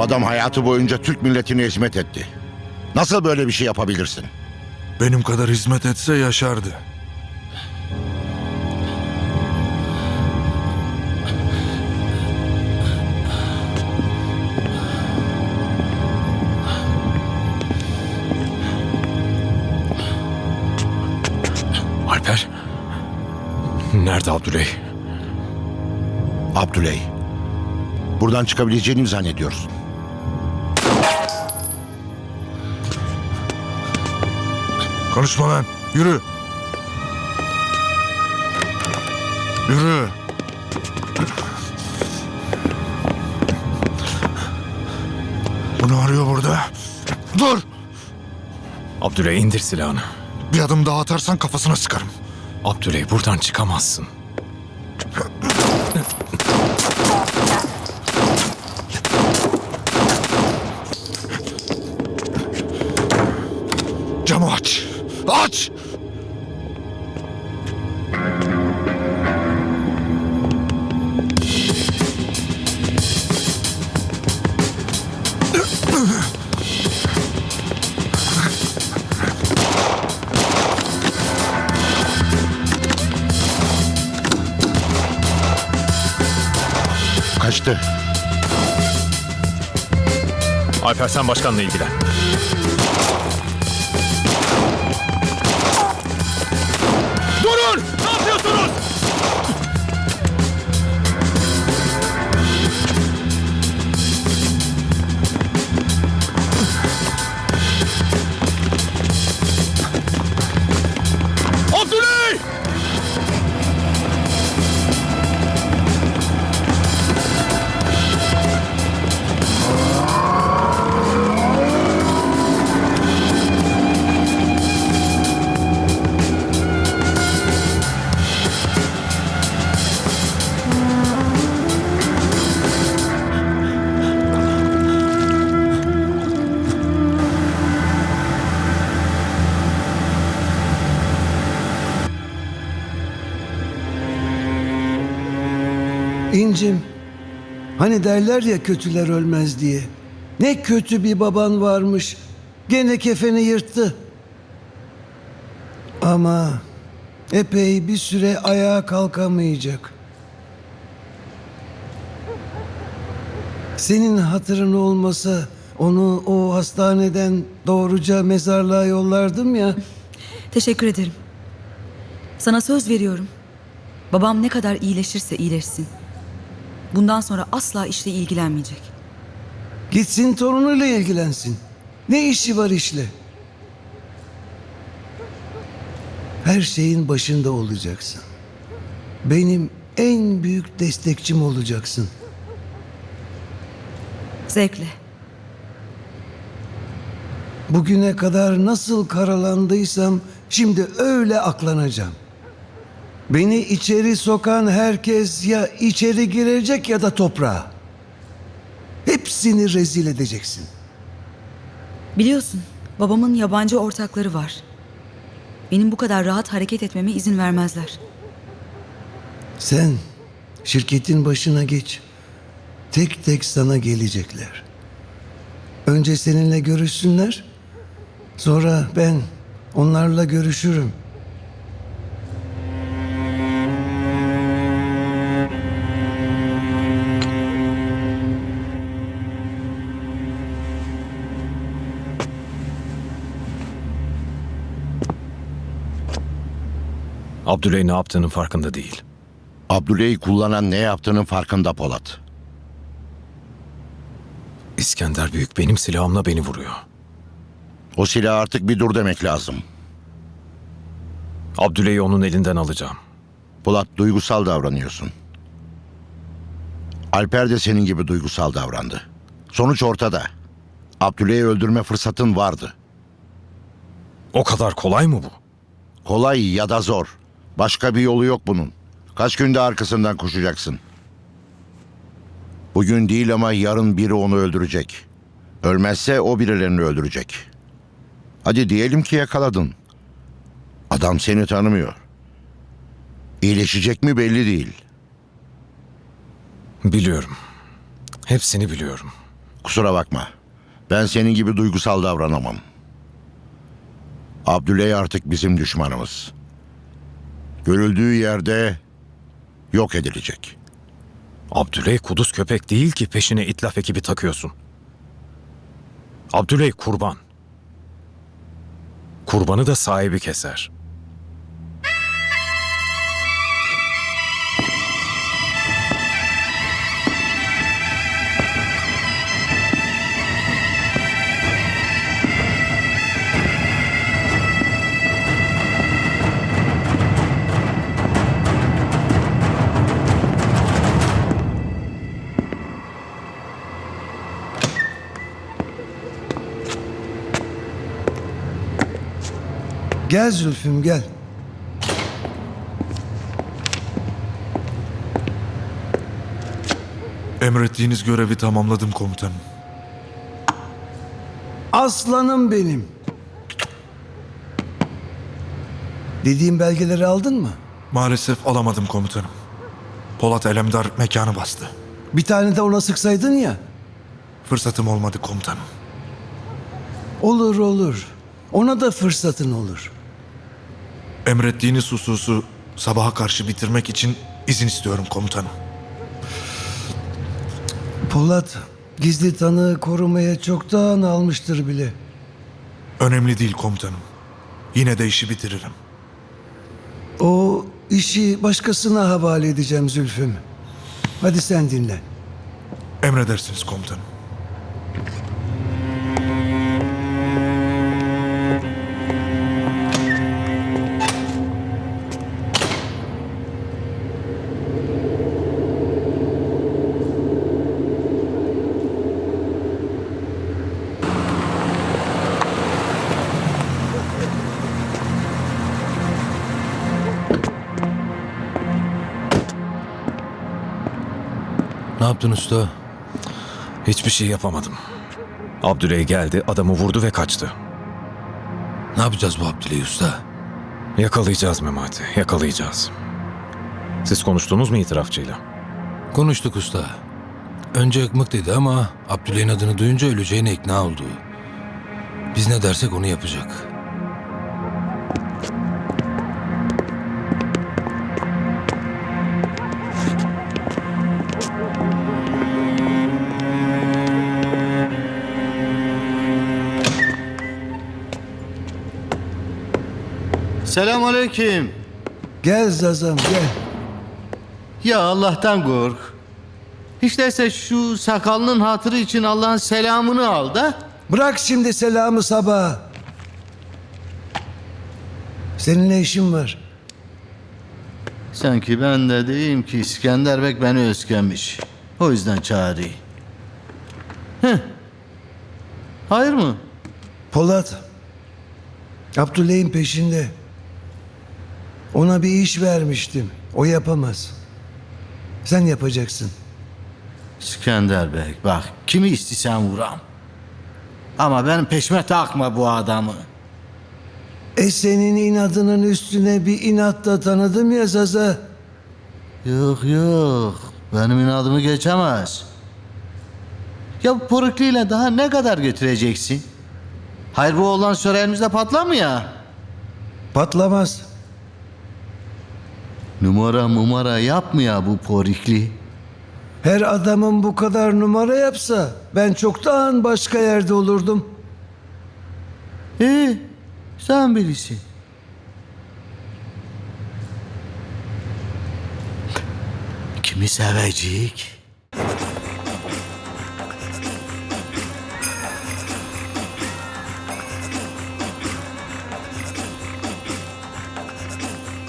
Adam hayatı boyunca Türk milletine hizmet etti. Nasıl böyle bir şey yapabilirsin? Benim kadar hizmet etse yaşardı. Alper. Nerede Abdüley? Abdüley. Buradan çıkabileceğini mi zannediyorsun? Konuşma lan. Yürü. Yürü. Bunu arıyor burada. Dur. Abdüley indir silahını. Bir adım daha atarsan kafasına sıkarım. Abdüley buradan çıkamazsın. Aç. Kaçtı. Alper sen başkanla ilgilen. İncim, hani derler ya kötüler ölmez diye. Ne kötü bir baban varmış. Gene kefeni yırttı. Ama epey bir süre ayağa kalkamayacak. Senin hatırın olmasa onu o hastaneden doğruca mezarlığa yollardım ya. Teşekkür ederim. Sana söz veriyorum. Babam ne kadar iyileşirse iyileşsin. Bundan sonra asla işle ilgilenmeyecek. Gitsin torunuyla ilgilensin. Ne işi var işle? Her şeyin başında olacaksın. Benim en büyük destekçim olacaksın. Zevkle. Bugüne kadar nasıl karalandıysam şimdi öyle aklanacağım. Beni içeri sokan herkes ya içeri girecek ya da toprağa. Hepsini rezil edeceksin. Biliyorsun babamın yabancı ortakları var. Benim bu kadar rahat hareket etmeme izin vermezler. Sen şirketin başına geç. Tek tek sana gelecekler. Önce seninle görüşsünler. Sonra ben onlarla görüşürüm. Abdüley ne yaptığının farkında değil. Abdüley'i kullanan ne yaptığının farkında Polat. İskender Büyük benim silahımla beni vuruyor. O silah artık bir dur demek lazım. Abdüley'i onun elinden alacağım. Polat duygusal davranıyorsun. Alper de senin gibi duygusal davrandı. Sonuç ortada. Abdüley'i öldürme fırsatın vardı. O kadar kolay mı bu? Kolay ya da zor. Başka bir yolu yok bunun. Kaç günde arkasından koşacaksın. Bugün değil ama yarın biri onu öldürecek. Ölmezse o birilerini öldürecek. Hadi diyelim ki yakaladın. Adam seni tanımıyor. İyileşecek mi belli değil. Biliyorum. Hepsini biliyorum. Kusura bakma. Ben senin gibi duygusal davranamam. Abdüley artık bizim düşmanımız. Görüldüğü yerde yok edilecek. Abdüley kuduz köpek değil ki peşine itlaf ekibi takıyorsun. Abdüley kurban. Kurbanı da sahibi keser. Gel Zülfüm gel. Emrettiğiniz görevi tamamladım komutanım. Aslanım benim. Dediğim belgeleri aldın mı? Maalesef alamadım komutanım. Polat Elemdar mekanı bastı. Bir tane de ona sıksaydın ya. Fırsatım olmadı komutanım. Olur olur. Ona da fırsatın olur. Emrettiğiniz hususu sabaha karşı bitirmek için izin istiyorum komutanım. Polat gizli tanığı korumaya çoktan almıştır bile. Önemli değil komutanım. Yine de işi bitiririm. O işi başkasına havale edeceğim Zülfüm. Hadi sen dinle. Emredersiniz komutanım. Yaptın usta? Hiçbir şey yapamadım. Abdüley geldi, adamı vurdu ve kaçtı. Ne yapacağız bu Abdüley usta? Yakalayacağız Memati, yakalayacağız. Siz konuştunuz mu itirafçıyla? Konuştuk usta. Önce ıkmık dedi ama Abdüley'in adını duyunca öleceğine ikna oldu. Biz ne dersek onu yapacak. Selamünaleyküm. Gel Zazam gel. Ya Allah'tan kork. Hiç değilse şu sakalının hatırı için Allah'ın selamını al da. Bırak şimdi selamı sabah. Seninle işim var. Sanki ben de diyeyim ki İskender Bek beni özlemiş. O yüzden çağırıyor. Heh. Hayır mı? Polat. Abdüley'in peşinde. Ona bir iş vermiştim. O yapamaz. Sen yapacaksın. İskender Bek bak kimi istesem vuram. Ama benim peşime takma bu adamı. E senin inadının üstüne bir inat da tanıdım ya Zaza. Yok yok. Benim inadımı geçemez. Ya bu porukliyle daha ne kadar götüreceksin? Hayır bu oğlan sonra elimizde patlar mı ya? Patlamaz. Numara numara yapma ya bu porikli. Her adamın bu kadar numara yapsa ben çoktan başka yerde olurdum. İyi sen bilirsin. Kimi sevecek?